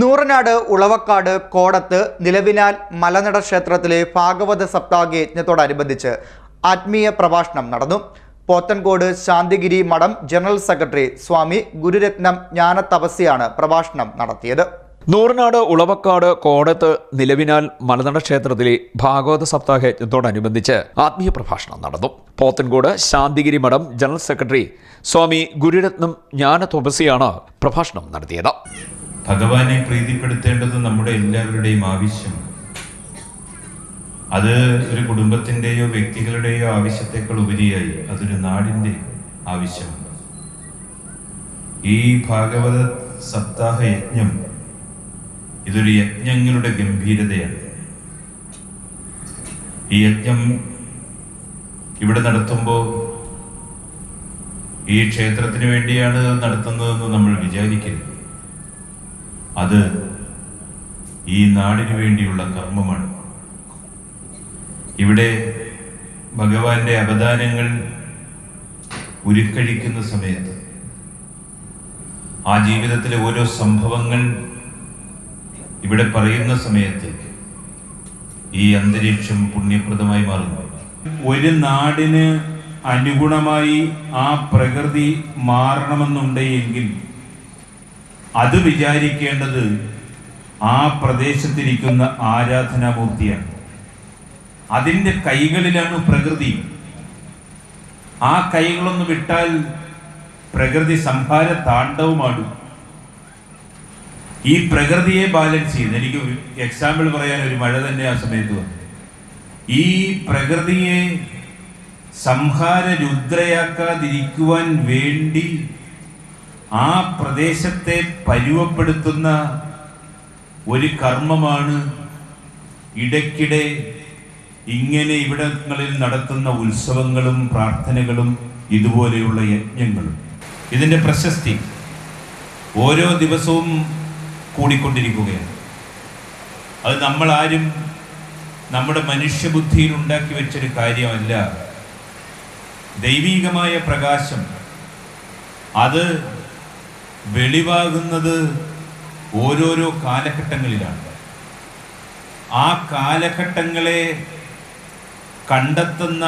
നൂറനാട് ഉളവക്കാട് കോടത്ത് നിലവിനാൽ മലനട ക്ഷേത്രത്തിലെ ഭാഗവത സപ്താഹ യജ്ഞത്തോടനുബന്ധിച്ച് ആത്മീയ പ്രഭാഷണം നടന്നു. പോത്തൻകോട് ശാന്തിഗിരി മഠം ജനറൽ സെക്രട്ടറി സ്വാമി ഗുരുരത്നം ജ്ഞാനതപസ്യാണ് പ്രഭാഷണം നടത്തിയത്. നൂറനാട് ഉളവക്കാട് കോടത്ത് നിലവിനാൽ മലനട ക്ഷേത്രത്തിലെ ഭാഗവത സപ്താഹ യജ്ഞത്തോടനുബന്ധിച്ച് ആത്മീയ പ്രഭാഷണം നടന്നു. പോത്തൻകോട് ശാന്തിഗിരി മഠം ജനറൽ സെക്രട്ടറി സ്വാമി ഗുരുരത്നം ജ്ഞാനതപസ്യാണ് പ്രഭാഷണം നടത്തിയത്. ഭഗവാനെ പ്രീതിപ്പെടുത്തേണ്ടത് നമ്മുടെ എല്ലാവരുടെയും ആവശ്യമാണ് അത് ഒരു കുടുംബത്തിന്റെയോ വ്യക്തികളുടെയോ ആവശ്യത്തെക്കാൾ ഉപരിയായി അതൊരു നാടിന്റെ ആവശ്യമാണ്. ഈ ഭാഗവത സപ്താഹ യജ്ഞം ഇതൊരു യജ്ഞങ്ങളുടെ ഗംഭീരതയാണ്. ഈ യജ്ഞം ഇവിടെ നടത്തുമ്പോൾ ഈ ക്ഷേത്രത്തിന് വേണ്ടിയാണ് നടത്തുന്നതെന്ന് നമ്മൾ വിചാരിക്കരുത്. അത് ഈ നാടിനു വേണ്ടിയുള്ള കർമ്മമാണ്. ഇവിടെ ഭഗവാന്റെ അവദാനങ്ങൾ ഉരുക്കഴിക്കുന്ന സമയത്ത് ആ ജീവിതത്തിലെ ഓരോ സംഭവങ്ങൾ ഇവിടെ പറയുന്ന സമയത്ത് ഈ അന്തരീക്ഷം പുണ്യപ്രദമായി മാറുന്നു. ഒരു നാടിന് അനുഗുണമായി ആ പ്രകൃതി മാറണമെന്നുണ്ടെങ്കിൽ അത് വിചാരിക്കേണ്ടത് ആ പ്രദേശത്തിരിക്കുന്ന ആരാധനാമൂർത്തിയാണ്. അതിന്റെ കൈകളിലാണ് പ്രകൃതി. ആ കൈകളൊന്ന് വിട്ടാൽ പ്രകൃതി സംഹാര താണ്ഡവുമാടും. ഈ പ്രകൃതിയെ ബാലൻസ് ചെയ്യുന്നത് എനിക്ക് എക്സാമ്പിൾ പറയാൻ ഒരു മഴ തന്നെ ആ സമയത്ത് വന്നു. ഈ പ്രകൃതിയെ സംഹാര രുദ്രയാക്കാതിരിക്കുവാൻ വേണ്ടി ആ പ്രദേശത്തെ പരുവപ്പെടുത്തുന്ന ഒരു കർമ്മമാണ് ഇടയ്ക്കിടെ ഇങ്ങനെ ഇവിടങ്ങളിൽ നടത്തുന്ന ഉത്സവങ്ങളും പ്രാർത്ഥനകളും ഇതുപോലെയുള്ള യജ്ഞങ്ങളും. ഇതിന്റെ പ്രശസ്തി ഓരോ ദിവസവും കൂടിക്കൊണ്ടിരിക്കുകയാണ്. അത് നമ്മളാരും നമ്മുടെ മനുഷ്യബുദ്ധിയിൽ ഉണ്ടാക്കി വെച്ചൊരു കാര്യമല്ല. ദൈവീകമായ പ്രകാശം അത് വെളിവാകുന്നത് ഓരോരോ കാലഘട്ടങ്ങളിലാണ്. ആ കാലഘട്ടങ്ങളെ കണ്ടെത്തുന്ന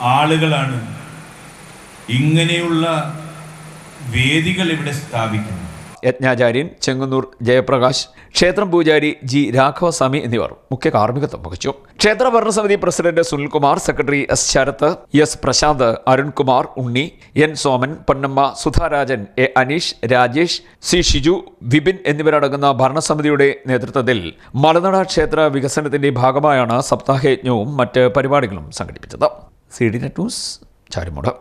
ആളുകളാണ് ഇങ്ങനെയുള്ള വേദികൾ ഇവിടെ സ്ഥാപിക്കുന്നത്. യജ്ഞാചാര്യൻ ചെങ്ങന്നൂർ ജയപ്രകാശ് ക്ഷേത്രം പൂജാരി ജി രാഘവസ്വാമി എന്നിവർ മുഖ്യ കാർമ്മികത്വം വഹിച്ചു. ക്ഷേത്ര ഭരണസമിതി president Sunilkumar secretary S Sarath S Prasanth Arunkumar Unni N Soman Ponnamma Sudharajan A Aneesh Rajesh C Shiju Vipin എന്നിവരടങ്ങുന്ന ഭരണസമിതിയുടെ നേതൃത്വത്തിൽ മലനട ക്ഷേത്ര വികസനത്തിന്റെ ഭാഗമായാണ് സപ്താഹയജ്ഞവും മറ്റ് പരിപാടികളും സംഘടിപ്പിച്ചത്. C D net news Charimood.